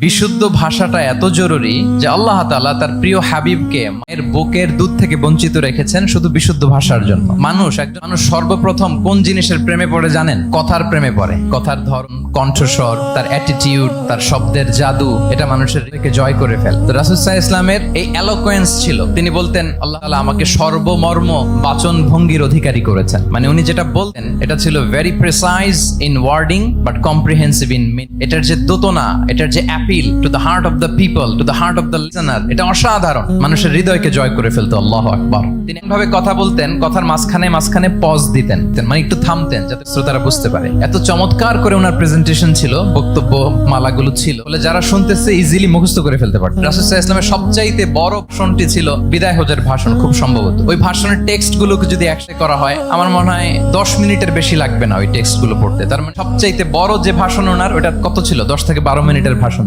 বিশুদ্ধ ভাষাটা এত জরুরি যে আল্লাহ তাআলা তার প্রিয় হাবিবকে মায়ের বুকের দুধ থেকে বঞ্চিত রেখেছেন শুধু বিশুদ্ধ ভাষার জন্য। মানুষ একজন মানুষ সর্বপ্রথম কোন জিনিসের প্রেমে পড়ে জানেন? কথার প্রেমে পড়ে। কথার ধরন, কণ্ঠস্বর, তার অ্যাটিটিউড তার শব্দের জাদু, এটা মানুষের জয় করে ফেল। তো রাসুসাহ ইসলামের এই অ্যালোকোয়েন্স ছিল। তিনি বলতেন, আল্লাহ তালা আমাকে সর্বমর্ম বাচন ভঙ্গির অধিকারী করেছেন। মানে উনি যেটা বলতেন, এটা ছিল very precise in wording but comprehensive in mean এটার যে দোতনা, এটার যে appeal to the heart of the people to the heart of the listener এটা অসাধারণ। মানুষের হৃদয়কে জয় করে ফেলতো, আল্লাহ তিনি কথা বলতেন, কথার মাঝখানে মাঝখানে পজ দিতেন মানে একটু থামতেন, যাতে শ্রোতারা বুঝতে পারে। এত চমৎকার করে ওনার প্রেজেন্টেশন ছিল, বক্তব্য, মালাগুলো ছিল। বলে যারা শুনতেছে ইজিলি মুখস্থ করে ফেলতে পারত। ইসলামের সবচাইতে বড় ভাষণটি ছিল বিদায় হজের ভাষণ খুব সম্ভবত। ওই ভাষণের টেক্সট গুলোকে যদি একসাথে করা হয়, আমার মনে হয় দশ মিনিটের বেশি লাগবে না ওই টেক্সটগুলো পড়তে। তার মানে সবচাইতে বড় যে ভাষণ ওনার ওটা কত ছিল? দশ থেকে বারো মিনিটের ভাষণ